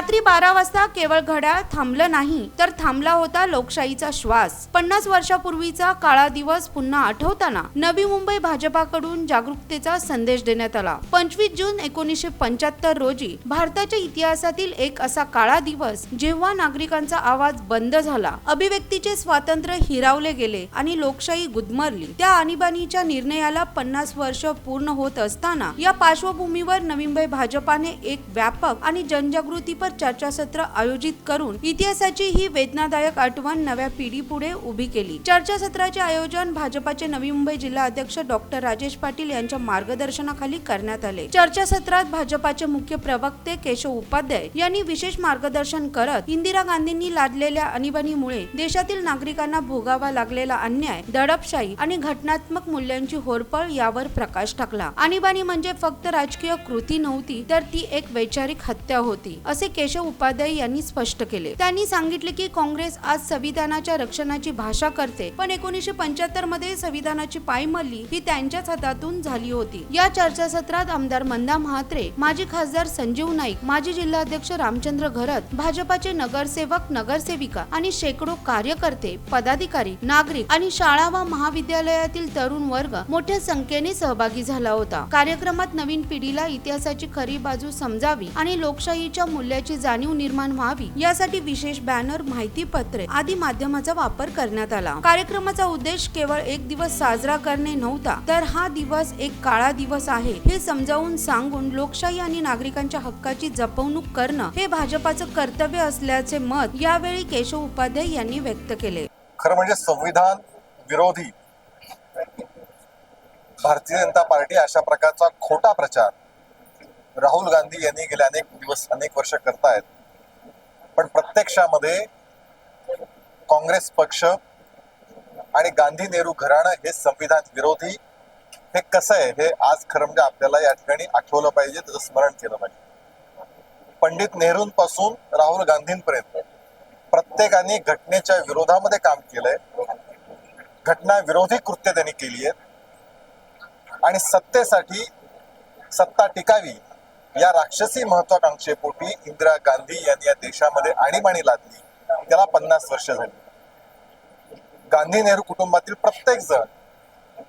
रात्री बारा वाजता केवळ घड्याळ थांबलं नाही तर थांबला होता लोकशाहीचा श्वास. पन्नास वर्षापूर्वीचा काळा दिवस पुन्हा आठवताना नवी मुंबई भाजपाकडून जागरूकतेचा संदेश देण्यात आला. पंचवीस जून एकोणीसशे पंच्याहत्तर रोजी भारताच्या इतिहासातील एक असा काळा दिवस जेव्हा नागरिकांचा आवाज बंद झाला अभिव्यक्तीचे स्वातंत्र्य हिरावले गेले आणि लोकशाही गुदमरली. त्या आणीबाणीच्या निर्णयाला पन्नास वर्ष पूर्ण होत असताना या पार्श्वभूमीवर नवी मुंबई भाजपाने एक व्यापक आणि जनजागृतीपर चर्चासत्र आयोजित करून इतिहासाची ही वेदनादायक आठवण नव्या पिढी पुढे उभी केली. चर्चासत्राचे आयोजन भाजपाचे नवी मुंबई जिल्हा अध्यक्ष डॉक्टर राजेश पाटील यांच्या मार्गदर्शनाखाली करण्यात आले. चर्चासत्रात भाजपाचे मुख्य प्रवक्ते केशव उपाध्याय यांनी विशेष मार्गदर्शन करत इंदिरा गांधींनी लादलेल्या आणीबाणीमुळे देशातील नागरिकांना भोगावा लागलेला अन्याय दडपशाही आणि घटनात्मक मूल्यांची होरपळ यावर प्रकाश टाकला. आणीबाणी म्हणजे फक्त राजकीय कृती नव्हती तर ती एक वैचारिक हत्या होती असे केशव उपाध्याय यांनी स्पष्ट केले. त्यांनी सांगितले की काँग्रेस आज संविधानाच्या रक्षणाची भाषा करते पण एकोणीसशे पंच्याहत्तरमध्ये संविधानाची पायमल्ली ही त्यांच्याच हातातून झाली होती. या चर्चासत्रात आमदार मंदा म्हात्रे माजी खासदार संजीव नाईक माजी जिल्हाध्यक्ष रामचंद्र घरत भाजपाचे नगरसेवक नगरसेविका आणि शेकडो कार्यकर्ते पदाधिकारी नागरिक आणि शाळा व महाविद्यालयातील तरुण वर्ग मोठ्या संख्येने सहभागी झाला होता. कार्यक्रमात नवीन पिढीला इतिहासाची खरी बाजू समजावी आणि लोकशाहीच्या मूल्याची जाणीव निर्माण व्हावी यासाठी विशेष बॅनर माहिती पत्रे आदी माध्यमाचा वापर करण्यात आला. कार्यक्रमाचा उद्देश केवळ एक दिवस साजरा करणे नव्हता तर हा दिवस एक काळा दिवस आहे. हे समजावून सांगून लोकशाही आणि नागरिकांच्या हक्काची जपवणूक करणं हे भाजपाचं कर्तव्य असल्याचे मत यावेळी केशव उपाध्याय यांनी व्यक्त केले. खरं म्हणजे संविधान विरोधी भारतीय जनता पार्टी अशा प्रकारचा खोटा प्रचार राहुल गांधी यांनी गेले अनेक दिवस अनेक वर्ष करतायत. पण प्रत्यक्षामध्ये काँग्रेस पक्ष आणि गांधी नेहरू घराणं हे संविधान विरोधी हे कसं आहे? हे आज खरं म्हणजे आपल्याला या ठिकाणी आठवलं पाहिजे त्याचं स्मरण केलं पाहिजे. पंडित नेहरूंपासून राहुल गांधींपर्यंत प्रत्येकाने घटनेच्या विरोधामध्ये काम केलंय. घटना विरोधी कृत्य त्यांनी केली आहेत. आणि सत्तेसाठी सत्ता टिकावी. या राक्षसी महत्वाकांक्षेपोटी इंदिरा गांधी यांनी या देशामध्ये आणीबाणी लादली. त्याला पन्नास वर्ष झाली. गांधी नेहरू कुटुंबातील प्रत्येक जण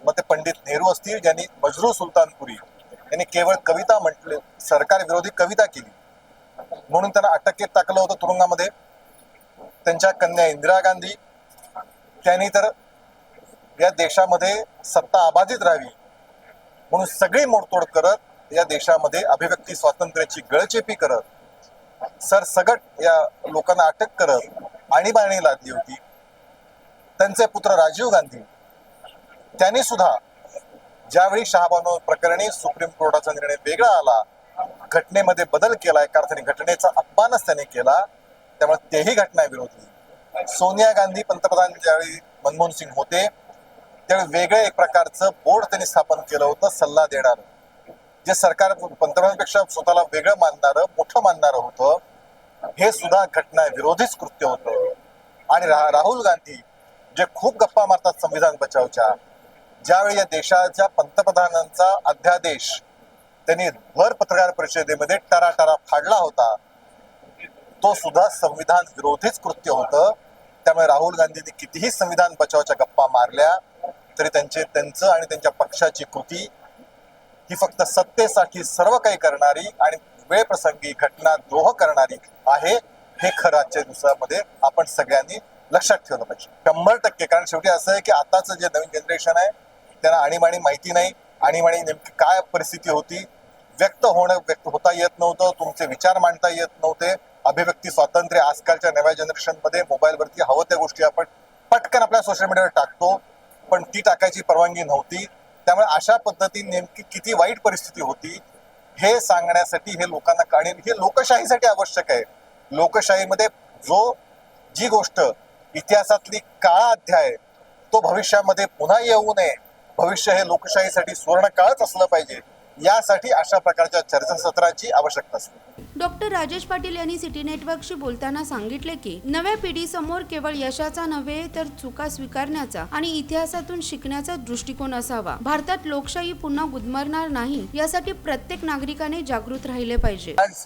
मग ते पंडित नेहरू असतील ज्यांनी मजरू सुलतानपुरी यांनी केवळ कविता म्हटले सरकार विरोधी कविता केली. म्हणून त्यांना अटकेत टाकलं होतं तुरुंगामध्ये. त्यांच्या कन्या इंदिरा गांधी त्यांनी तर या देशामध्ये सत्ता अबाधित राहावी म्हणून सगळी मोडतोड करत या देशामध्ये अभिव्यक्ती स्वातंत्र्याची गळचेपी करत सरसगट या लोकांना अटक करत आणीबाणी लादली होती. त्यांचे पुत्र राजीव गांधी त्यांनी सुद्धा ज्यावेळी शहाबानो प्रकरणी सुप्रीम कोर्टाचा निर्णय वेगळा आला घटनेमध्ये बदल केला एका अर्थाने घटनेचा अपमानच त्यांनी केला त्यामुळे तेही घटना विरोधी. सोनिया गांधी पंतप्रधान ज्यावेळी मनमोहन सिंग होते त्यावेळी वेगळे एक प्रकारचं बोर्ड त्यांनी स्थापन केलं होतं सल्ला देणार. जे सरकार पंतप्रधानांपेक्षा स्वतःला वेगळं मानणारं मोठं मानणारं होतं हे सुद्धा घटना विरोधीच कृत्य होतं. आणि रा- राहुल गांधी जे खूप गप्पा मारतात संविधान बचावच्या ज्यावेळी या देशाच्या पंतप्रधानांचा अध्यादेश त्यांनी भर पत्रकार परिषदेमध्ये टराटरा फाडला होता तो सुद्धा संविधान विरोधीच कृत्य होतं. त्यामुळे राहुल गांधींनी कितीही संविधान बचावाच्या गप्पा मारल्या तरी त्यांचे त्यांचं आणि त्यांच्या पक्षाची कृती ही फक्त सत्तेसाठी सर्व काही करणारी आणि वेळ प्रसंगी घटना द्रोह करणारी आहे हे खरं आजच्या दिवसामध्ये आपण सगळ्यांनी लक्षात ठेवलं पाहिजे. शंभर टक्के. कारण शेवटी असं आहे की आताचं जे नवीन जनरेशन आहे त्यांना आणीबाणी माहिती नाही. आणीबाणी नेमकी काय परिस्थिती होती व्यक्त होणं व्यक्त होता येत नव्हतं तुमचे विचार मांडता येत नव्हते. अभिव्यक्ती स्वातंत्र्य आजकालच्या नव्या जनरेशनमध्ये मोबाईलवरती हवं त्या गोष्टी आपण पटकन आपल्या सोशल मीडियावर टाकतो. पण ती टाकायची परवानगी नव्हती. त्यामुळे अशा पद्धतीने नेमकी किती वाईट परिस्थिती होती हे सांगण्यासाठी हे लोकांना आणि हे लोकशाहीसाठी आवश्यक आहे. लोकशाहीमध्ये जो जी गोष्ट इतिहासातली काळा अध्याय तो भविष्यामध्ये पुन्हा येऊ नये. भविष्य हे लोकशाहीसाठी सुवर्ण काळच असलं पाहिजे. यासाठी अशा प्रकारच्या चर्चासत्राची आवश्यकता असते. डॉक्टर राजेश पाटील यांनी सिटी नेटवर्कशी बोलताना सांगितले की नव्या पिढीसमोर केवळ यशाचा नव्हे तर चुका स्वीकारण्याचा आणि इतिहासातून शिकण्याचा दृष्टिकोन असावा. भारतात लोकशाही पुन्हा गुदमरणार नाही यासाठी प्रत्येक नागरिकाने जागृत राहिले पाहिजे. आज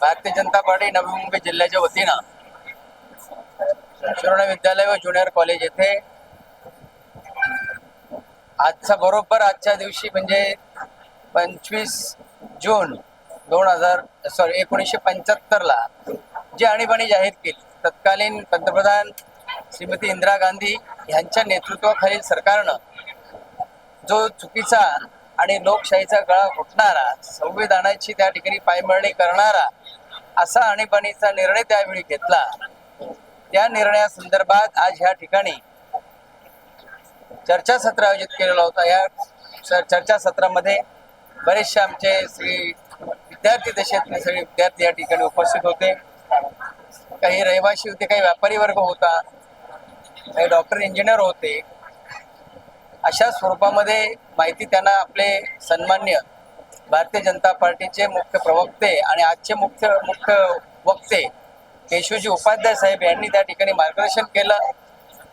भारतीय जनता पार्टी नवी मुंबई जिल्ह्याच्या वतीनं शिरोणा विद्यालय व ज्युनियर कॉलेज येथे आजचा बरोबर आजच्या दिवशी म्हणजे पंचवीस जून दोन हजार सॉरी एकोणीसशे पंच्याहत्तरला जी आणीबाणी जाहीर केली. तत्कालीन पंतप्रधान श्रीमती इंदिरा गांधी यांच्या नेतृत्वाखालील सरकारनं जो चुकीचा आणि लोकशाहीचा गळा घुटणारा संविधानाची त्या ठिकाणी पायमळणी करणारा असा आणीबाणीचा निर्णय त्यावेळी घेतला. त्या निर्णयासंदर्भात आज ह्या ठिकाणी चर्चासत्र आयोजित केलेला होता. या चर्चासत्रामध्ये बरेचसे आमचे सगळे विद्यार्थी दशेतले सगळे विद्यार्थी या ठिकाणी उपस्थित होते. काही रहिवासी होते काही व्यापारी वर्ग होता काही डॉक्टर इंजिनियर होते. अशा स्वरूपामध्ये माहिती त्यांना आपले सन्मान्य भारतीय जनता पार्टीचे मुख्य प्रवक्ते आणि आजचे मुख्य मुख्य वक्ते केशवजी उपाध्याय साहेब यांनी त्या ठिकाणी मार्गदर्शन केलं.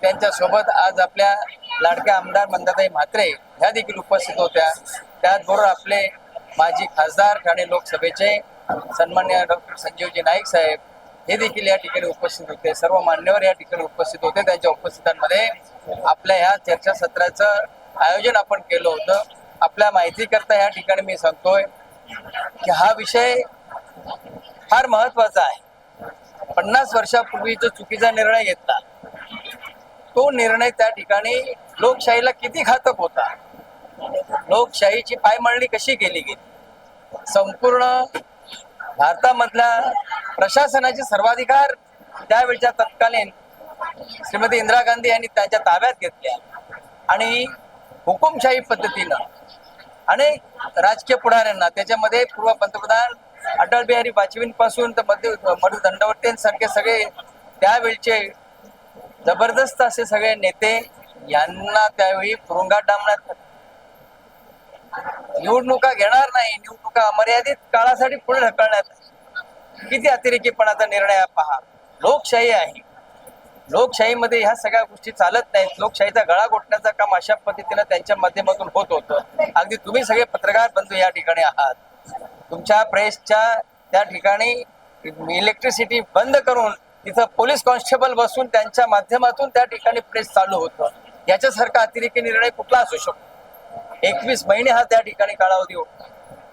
त्यांच्यासोबत आज आपल्या लाडक्या आमदार मंदाताई म्हात्रे ह्या देखील उपस्थित होत्या. त्याचबरोबर आपले माजी खासदार ठाणे लोकसभेचे सन्मान्य डॉक्टर संजीवजी नाईक साहेब हे देखील या ठिकाणी उपस्थित होते. सर्व मान्यवर या ठिकाणी उपस्थित होते. त्यांच्या उपस्थितांमध्ये आपल्या ह्या चर्चासत्राचं आयोजन आपण केलं होतं. आपल्या माहितीकरता या ठिकाणी मी सांगतोय की हा विषय फार महत्त्वाचा आहे. पन्नास वर्षापूर्वी जो चुकीचा निर्णय घेतला तो निर्णय त्या ठिकाणी लोकशाहीला किती घातक होता? लोकशाहीची पायमळणी कशी केली गेली? संपूर्ण भारतामधल्या प्रशासनाचे सर्वाधिकार त्यावेळच्या तत्कालीन श्रीमती इंदिरा गांधी यांनी त्यांच्या ताब्यात घेतल्या आणि हुकुमशाही पद्धतीनं अनेक राजकीय पुढाऱ्यांना त्याच्यामध्ये पूर्व पंतप्रधान अटल बिहारी वाजपेयींपासून तर मध्य मधु दंडवर्तींसारखे सगळे त्यावेळचे जबरदस्त असे सगळे नेते यांना त्यावेळी तुरुंगात डांबण्यात निवडणुका घेणार नाही. निवडणुका मर्यादित काळासाठी पुढे ढकलण्यात किती अतिरेकीपणाचा निर्णय पहा. लोकशाही आहे. लोकशाहीमध्ये ह्या सगळ्या गोष्टी चालत नाहीत. लोकशाहीचा गळा घोटण्याचं काम अशा पद्धतीनं त्यांच्या माध्यमातून होत होतं. अगदी तुम्ही सगळे पत्रकार बंधू या ठिकाणी आहात. तुमच्या प्रेसच्या त्या ठिकाणी इलेक्ट्रिसिटी बंद करून तिथं पोलीस कॉन्स्टेबल बसून त्यांच्या माध्यमातून त्या ठिकाणी प्रेस चालू होतं. याच्यासारखा अतिरेकी निर्णय कुठला असू शकतो? एकवीस महिने हा त्या ठिकाणी कालावधी होता.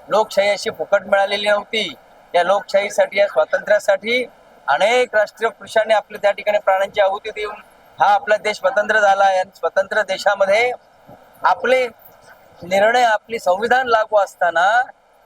लोकशाही अशी फुकट मिळालेली नव्हती. या लोकशाहीसाठी या स्वातंत्र्यासाठी अनेक राष्ट्रीय पुरुषांनी आपले त्या ठिकाणी प्राण्यांची आहुती देऊन हा आपला देश स्वतंत्र झाला आणि स्वतंत्र देशामध्ये आपले निर्णय आपली संविधान लागू असताना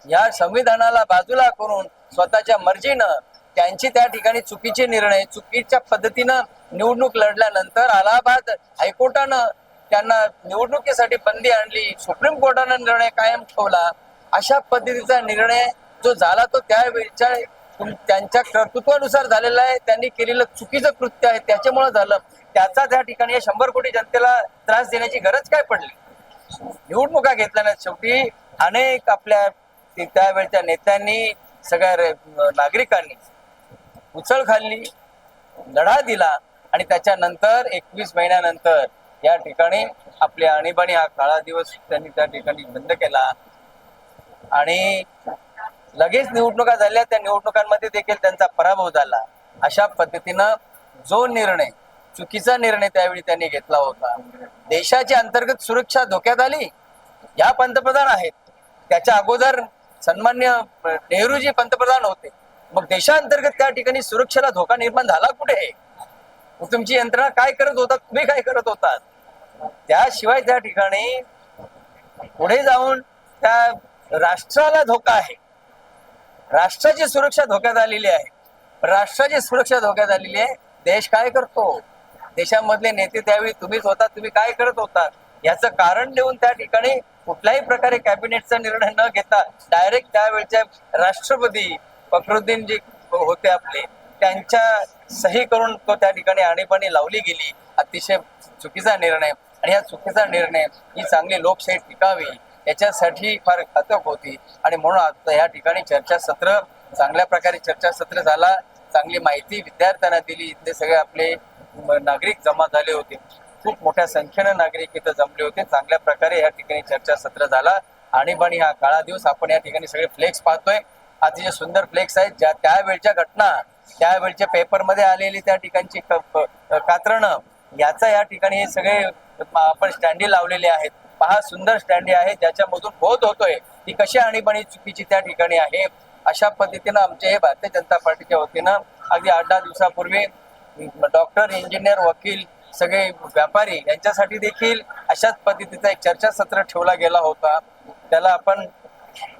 या संविधानाला बाजूला करून स्वतःच्या मर्जीनं त्यांची त्या ठिकाणी चुकीचे निर्णय चुकीच्या पद्धतीनं निवडणूक लढल्यानंतर अलाहाबाद हायकोर्टानं त्यांना निवडणुकीसाठी बंदी आणली सुप्रीम कोर्टानं निर्णय कायम ठेवला अशा पद्धतीचा निर्णय जो झाला तो त्यावेळच्या त्यांच्या कर्तृत्वानुसार झालेला आहे. त्यांनी केलेलं चुकीचं कृत्य आहे त्याच्यामुळे झालं. त्याचा त्या ठिकाणी या शंभर कोटी जनतेला त्रास देण्याची गरज काय पडली? निवडणुका घेतल्याने शेवटी. अनेक आपल्या त्यावेळच्या नेत्यांनी सगळ्या नागरिकांनी उचल खाल्ली लढा दिला आणि त्याच्यानंतर एकवीस महिन्यानंतर या ठिकाणी आपली आणीबाणी हा काळा दिवस त्यांनी त्या ठिकाणी बंद केला. आणि लगेच निवडणुका झाल्या त्या निवडणुकांमध्ये देखील त्यांचा पराभव झाला. अशा पद्धतीनं जो निर्णय चुकीचा निर्णय त्यावेळी त्यांनी घेतला होता. देशाची अंतर्गत सुरक्षा धोक्यात आली. या पंतप्रधान आहेत. त्याच्या अगोदर सन्मान्य नेहरूजी पंतप्रधान होते. मग देशांतर्गत त्या ठिकाणी सुरक्षेला धोका निर्माण झाला कुठे? तुमची यंत्रणा काय करत होता तुम्ही काय करत होतात? त्याशिवाय त्या ठिकाणी पुढे जाऊन त्या राष्ट्राला धोका आहे. राष्ट्राची सुरक्षा धोक्यात आलेली आहे. राष्ट्राची सुरक्षा धोक्यात आलेली आहे. देश काय करतो? देशामधले नेते त्यावेळी तुम्हीच होता तुम्ही काय करत होता? याचं कारण देऊन त्या ठिकाणी कुठल्याही प्रकारे कॅबिनेटचा निर्णय न घेता डायरेक्ट त्यावेळच्या राष्ट्रपती फखरुद्दीन जी होते आपले. त्यांच्या सही करून तो त्या ठिकाणी आणीबाणी लावली गेली. अतिशय चुकीचा निर्णय. आणि या चुकीचा निर्णय ही चांगली लोकशाही टिकावी याच्यासाठी फार घातक होती. आणि म्हणून आता या ठिकाणी चर्चासत्र चांगल्या प्रकारे चर्चासत्र झाला. चांगली माहिती विद्यार्थ्यांना दिली. इथले सगळे आपले नागरिक जमा झाले होते. खूप मोठ्या संख्येनं नागरिक इथं जमले होते. चांगल्या प्रकारे या ठिकाणी चर्चासत्र झाला. आणीबाणी हा काळा दिवस आपण या ठिकाणी सगळे फ्लेक्स पाहतोय. अतिशय सुंदर फ्लेक्स आहेत ज्या त्यावेळच्या घटना त्यावेळच्या पेपरमध्ये आलेली त्या ठिकाणची कातरणं कात्रणं याचा या ठिकाणी हे सगळे आपण स्टँडी लावलेले आहेत. पहा सुंदर स्टँडी आहे. ज्याच्यामधून बोध होतोय ती कशी आणीबाणी चुकीची त्या ठिकाणी आहे. अशा पद्धतीनं आमचे हे भारतीय जनता पार्टीच्या वतीनं अगदी आठ दहा दिवसापूर्वी डॉक्टर इंजिनियर वकील सगळे व्यापारी यांच्यासाठी देखील अशाच पद्धतीचा एक चर्चासत्र ठेवला गेला होता. त्याला आपण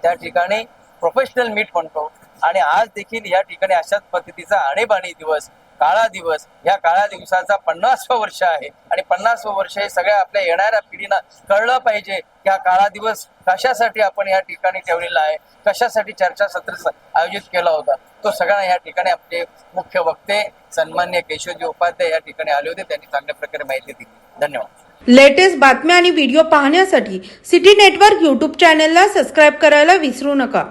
त्या ठिकाणी प्रोफेशनल मीट म्हणतो. आणि आज देखील या ठिकाणी अशाच पद्धतीचा आणीबाणी दिवस काळा दिवस या काळ्या दिवसाचा पन्नासवं वर्ष आहे. आणि पन्नासवं वर्ष हे सगळ्या आपल्या येणाऱ्या पिढीनं कळलं पाहिजे की हा काळा दिवस कशासाठी आपण या ठिकाणी ठेवलेला आहे कशासाठी चर्चासत्र आयोजित केला होता. तो सगळा या ठिकाणी आपले मुख्य वक्ते सन्मान्य केशवजी उपाध्याय या ठिकाणी आले होते. त्यांनी चांगल्या प्रकारे माहिती दिली. धन्यवाद. लेटेस्ट बातम्या आणि व्हिडिओ पाहण्यासाठी सिटी नेटवर्क यूट्यूब चॅनेलला सबस्क्राईब करायला विसरू नका.